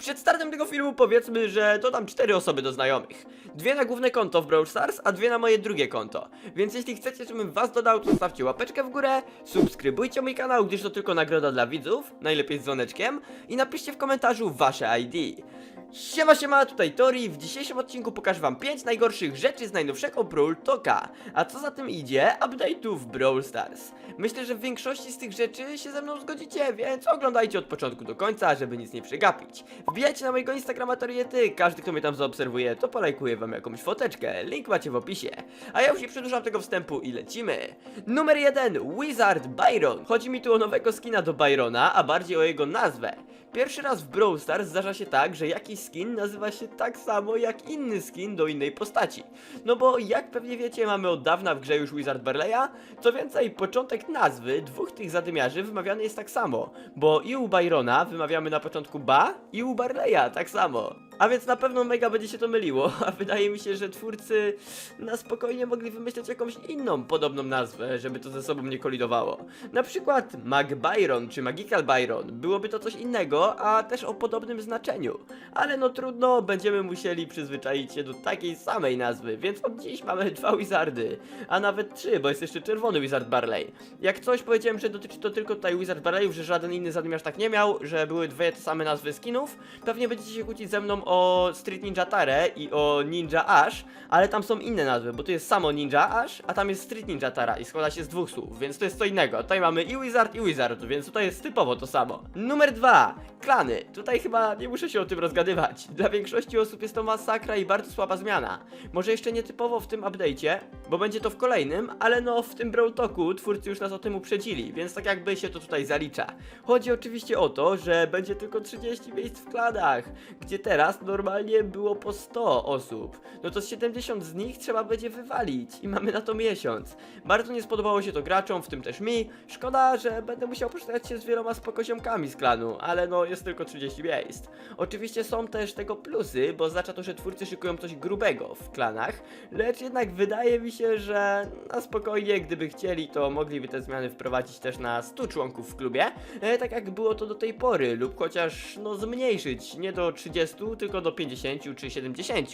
Przed startem tego filmu powiedzmy, że dodam cztery osoby do znajomych. Dwie na główne konto w Brawl Stars, a dwie na moje drugie konto. Więc jeśli chcecie, żebym was dodał, to zostawcie łapeczkę w górę, subskrybujcie mój kanał, gdyż to tylko nagroda dla widzów, najlepiej z dzwoneczkiem, i napiszcie w komentarzu wasze ID. Siema, siema, tutaj Tori. W dzisiejszym odcinku pokażę wam 5 najgorszych rzeczy z najnowszego Brawl Toka. A co za tym idzie? Update'ów w Brawl Stars. Myślę, że w większości z tych rzeczy się ze mną zgodzicie, więc oglądajcie od początku do końca, żeby nic nie przegapić. Wbijajcie na mojego Instagrama Toriety, każdy kto mnie tam zaobserwuje, to polajkuje wam jakąś foteczkę, link macie w opisie. A ja już nie przedłużam tego wstępu i lecimy. Numer 1. Wizard Byron. Chodzi mi tu o nowego skina do Byrona, a bardziej o jego nazwę. Pierwszy raz w Brawl Stars zdarza się tak, że jakiś skin nazywa się tak samo jak inny skin do innej postaci. No bo jak pewnie wiecie, mamy od dawna w grze już Wizard Barleya, co więcej, początek nazwy dwóch tych zadymiarzy wymawiany jest tak samo, bo i u Byrona wymawiamy na początku Ba i u Barleya tak samo. A więc na pewno mega będzie się to myliło, a wydaje mi się, że twórcy na spokojnie mogli wymyśleć jakąś inną podobną nazwę, żeby to ze sobą nie kolidowało. Na przykład Mag Byron czy Magical Byron, byłoby to coś innego, a też o podobnym znaczeniu. Ale no trudno, będziemy musieli przyzwyczaić się do takiej samej nazwy, więc od dziś mamy dwa Wizardy, a nawet trzy, bo jest jeszcze czerwony Wizard Barley. Jak coś powiedziałem, że dotyczy to tylko tutaj Wizard Barleyów, że żaden inny zadymiarz tak nie miał, że były dwie te same nazwy skinów, pewnie będziecie się kłócić ze mną o Street Ninja Tare i o Ninja Ash, ale tam są inne nazwy, bo tu jest samo Ninja Ash, a tam jest Street Ninja Tara i składa się z dwóch słów, więc to jest co innego. Tutaj mamy i Wizard i Wizard, więc tutaj jest typowo to samo. Numer dwa, Klany. Tutaj chyba nie muszę się o tym rozgadywać. Dla większości osób jest to masakra i bardzo słaba zmiana. Może jeszcze nie typowo w tym update'cie, bo będzie to w kolejnym, ale no w tym Brawl Talku twórcy już nas o tym uprzedzili, więc tak jakby się to tutaj zalicza. Chodzi oczywiście o to, że będzie tylko 30 miejsc w klanach, gdzie teraz normalnie było po 100 osób. No to z 70 z nich trzeba będzie wywalić i mamy na to miesiąc. Bardzo nie spodobało się to graczom, w tym też mi. Szkoda, że będę musiał poczekać się z wieloma spokoziomkami z klanu, ale no jest tylko 30 miejsc. Oczywiście są też tego plusy, bo oznacza to, że twórcy szykują coś grubego w klanach, lecz jednak wydaje mi się, że na spokojnie, gdyby chcieli, to mogliby te zmiany wprowadzić też na 100 członków w klubie, e, tak jak było to do tej pory, lub chociaż no zmniejszyć, nie do 30, tylko do 50 czy 70.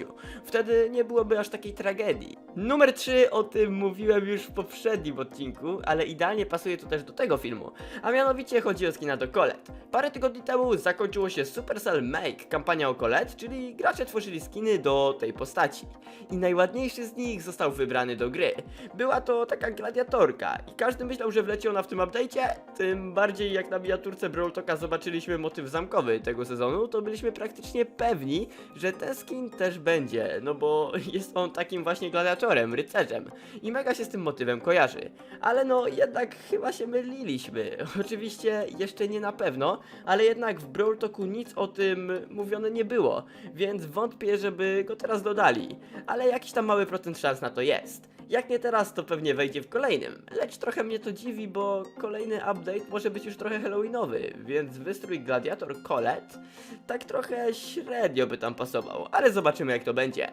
Wtedy nie byłoby aż takiej tragedii. Numer 3, o tym mówiłem już w poprzednim odcinku, ale idealnie pasuje to też do tego filmu, a mianowicie chodzi o skina do Colette. Parę tygodni temu zakończyło się Supercell Make, kampania o Colette, czyli gracze tworzyli skiny do tej postaci. I najładniejszy z nich został wybrany do gry. Była to taka gladiatorka i każdy myślał, że wleci ona w tym update'cie, tym bardziej jak na miniaturce Brawl zobaczyliśmy motyw zamkowy tego sezonu, to byliśmy praktycznie pewni, że ten skin też będzie, no bo jest on takim właśnie gladiatorem, rycerzem i mega się z tym motywem kojarzy. Ale no jednak chyba się myliliśmy. Oczywiście jeszcze nie na pewno, ale jednak w Brawl Talku nic o tym mówione nie było, więc wątpię, żeby go teraz dodali. Ale jakiś tam mały procent szans na to jest. Jak nie teraz, to pewnie wejdzie w kolejnym. Lecz trochę mnie to dziwi, bo kolejny update może być już trochę halloweenowy, więc wystrój Gladiator Colette tak trochę średnio by tam pasował, ale zobaczymy jak to będzie.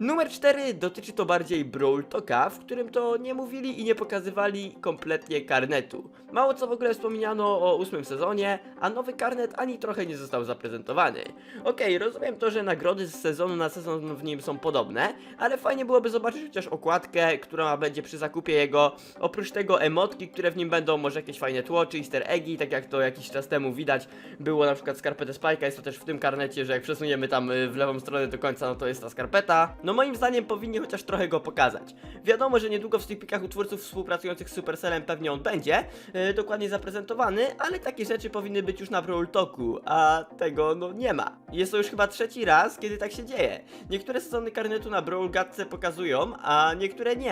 Numer 4 dotyczy to bardziej Brawl Talka, w którym to nie mówili i nie pokazywali kompletnie karnetu. Mało co w ogóle wspomniano o ósmym sezonie, a nowy karnet ani trochę nie został zaprezentowany. Okej, rozumiem to, że nagrody z sezonu na sezon w nim są podobne, ale fajnie byłoby zobaczyć chociaż okładkę, która będzie przy zakupie jego. Oprócz tego emotki, które w nim będą, może jakieś fajne tło czy easter eggi, tak jak to jakiś czas temu widać. Było na przykład skarpetę Spike'a, jest to też w tym karnecie, że jak przesuniemy tam y, w lewą stronę do końca, no to jest ta skarpeta. No moim zdaniem powinni chociaż trochę go pokazać. Wiadomo, że niedługo w sneakpeekach u twórców współpracujących z Supercellem pewnie on będzie y, dokładnie zaprezentowany, ale takie rzeczy powinny być już na Brawl Talku, a tego no nie ma. Jest to już chyba trzeci raz, kiedy tak się dzieje. Niektóre sezony karnetu na Brawl Gatce pokazują, a niektóre nie.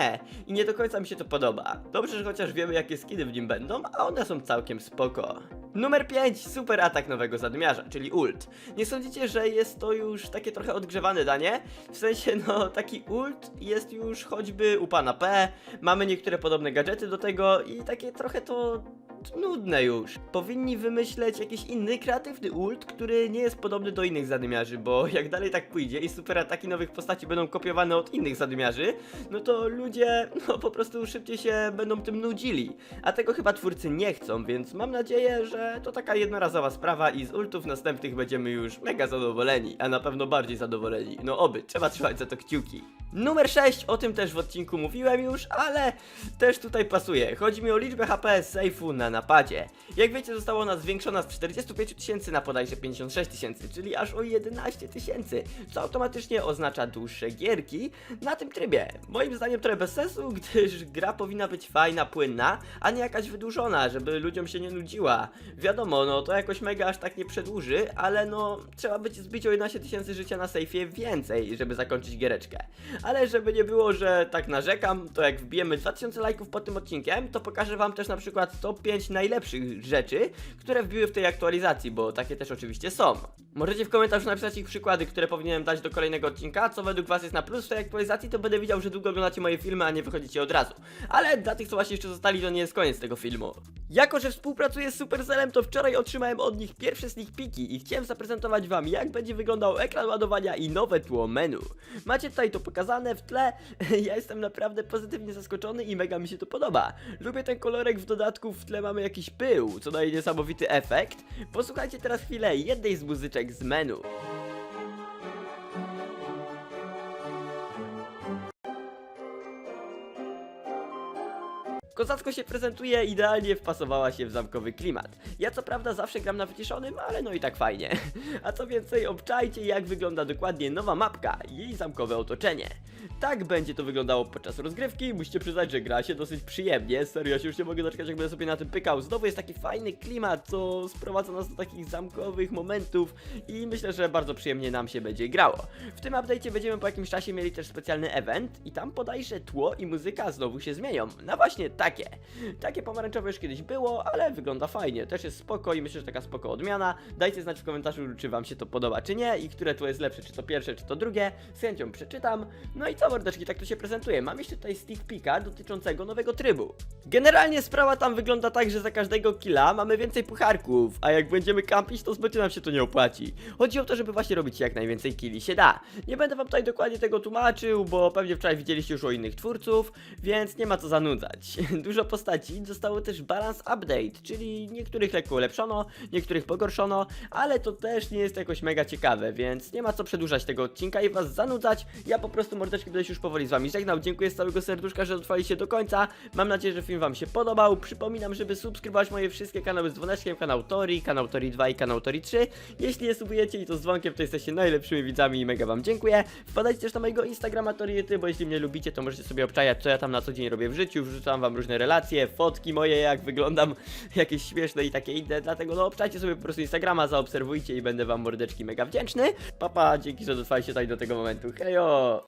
I nie do końca mi się to podoba. Dobrze, że chociaż wiemy jakie skiny w nim będą, a one są całkiem spoko. Numer 5. Super atak nowego zadymiarza, czyli ult. Nie sądzicie, że jest to już takie trochę odgrzewane danie? W sensie, no, taki ult jest już choćby u pana P, mamy niektóre podobne gadżety do tego i takie trochę to nudne już. Powinni wymyśleć jakiś inny, kreatywny ult, który nie jest podobny do innych zadymiarzy, bo jak dalej tak pójdzie i super ataki nowych postaci będą kopiowane od innych zadymiarzy, no to ludzie no po prostu szybciej się będą tym nudzili. A tego chyba twórcy nie chcą, więc mam nadzieję, że to taka jednorazowa sprawa i z ultów następnych będziemy już mega zadowoleni, a na pewno bardziej zadowoleni. No oby, trzeba trzymać za to kciuki. Numer 6, o tym też w odcinku mówiłem już, ale też tutaj pasuje. Chodzi mi o liczbę HP z sejfu na napadzie. Jak wiecie, została ona zwiększona z 45 tysięcy na bodajże 56 tysięcy, czyli aż o 11 tysięcy, co automatycznie oznacza dłuższe gierki na tym trybie. Moim zdaniem trochę bez sensu, gdyż gra powinna być fajna, płynna, a nie jakaś wydłużona, żeby ludziom się nie nudziła. Wiadomo, no to jakoś mega aż tak nie przedłuży, ale no trzeba być zbić o 11 tysięcy życia na sejfie więcej, żeby zakończyć giereczkę. Ale żeby nie było, że tak narzekam, to jak wbijemy 2000 lajków pod tym odcinkiem, to pokażę wam też na przykład top 5 najlepszych rzeczy, które wbiły w tej aktualizacji, bo takie też oczywiście są. Możecie w komentarzu napisać ich przykłady, które powinienem dać do kolejnego odcinka, co według was jest na plus w tej aktualizacji, to będę widział, że długo oglądacie moje filmy, a nie wychodzicie od razu. Ale dla tych, co właśnie jeszcze zostali, to nie jest koniec tego filmu. Jako, że współpracuję z Supercellem, to wczoraj otrzymałem od nich pierwsze sneak peeki i chciałem zaprezentować wam, jak będzie wyglądał ekran ładowania i nowe tło menu. Macie tutaj to pokazane w tle, ja jestem naprawdę pozytywnie zaskoczony i mega mi się to podoba. Lubię ten kolorek, w dodatku w tle mamy jakiś pył, co daje niesamowity efekt. Posłuchajcie teraz chwilę jednej z muzyczek z menu. Kozacko się prezentuje, idealnie wpasowała się w zamkowy klimat. Ja co prawda zawsze gram na wyciszonym, ale no i tak fajnie. A co więcej, obczajcie jak wygląda dokładnie nowa mapka jej zamkowe otoczenie. Tak będzie to wyglądało podczas rozgrywki, musicie przyznać, że gra się dosyć przyjemnie, serio, ja się już nie mogę doczekać jak będę sobie na tym pykał. Znowu jest taki fajny klimat, co sprowadza nas do takich zamkowych momentów i myślę, że bardzo przyjemnie nam się będzie grało. W tym update'cie będziemy po jakimś czasie mieli też specjalny event i tam podajże tło i muzyka znowu się zmienią. Na właśnie takie. Takie pomarańczowe już kiedyś było, ale wygląda fajnie. Też jest spoko i myślę, że taka spoko odmiana. Dajcie znać w komentarzu, czy wam się to podoba, czy nie i które tło jest lepsze, czy to pierwsze, czy to drugie. Z chęcią przeczytam. No i co mordeczki, tak to się prezentuje. Mam jeszcze tutaj stick pika dotyczącego nowego trybu. Generalnie sprawa tam wygląda tak, że za każdego killa mamy więcej pucharków, a jak będziemy kampić, to zbyt nam się to nie opłaci. Chodzi o to, żeby właśnie robić jak najwięcej killi się da. Nie będę wam tutaj dokładnie tego tłumaczył, bo pewnie wczoraj widzieliście już o innych twórców, więc nie ma co zanudzać. Dużo postaci dostało też balance update, czyli niektórych lekko ulepszono, niektórych pogorszono, ale to też nie jest jakoś mega ciekawe, więc nie ma co przedłużać tego odcinka i was zanudzać. Ja po prostu mordeczki będę już powoli z wami żegnał. Dziękuję z całego serduszka, że dotrwaliście do końca. Mam nadzieję, że film wam się podobał. Przypominam, żeby subskrybować moje wszystkie kanały z dzwoneczkiem, kanał Tori, kanał Tori 2 i kanał Tori 3. Jeśli je subujecie i to z dzwonkiem, to jesteście najlepszymi widzami i mega wam dziękuję. Wpadajcie też na mojego Instagrama Toriety, bo jeśli mnie lubicie, to możecie sobie obczajać, co ja tam na co dzień robię w życiu. Wrzucam wam różne relacje, fotki moje, jak wyglądam, jakieś śmieszne i takie inne. Dlatego no obczajcie sobie po prostu Instagrama, zaobserwujcie i będę wam mordeczki mega wdzięczny. Papa, dzięki, że dotrwaliście tutaj do tego momentu. Hejo!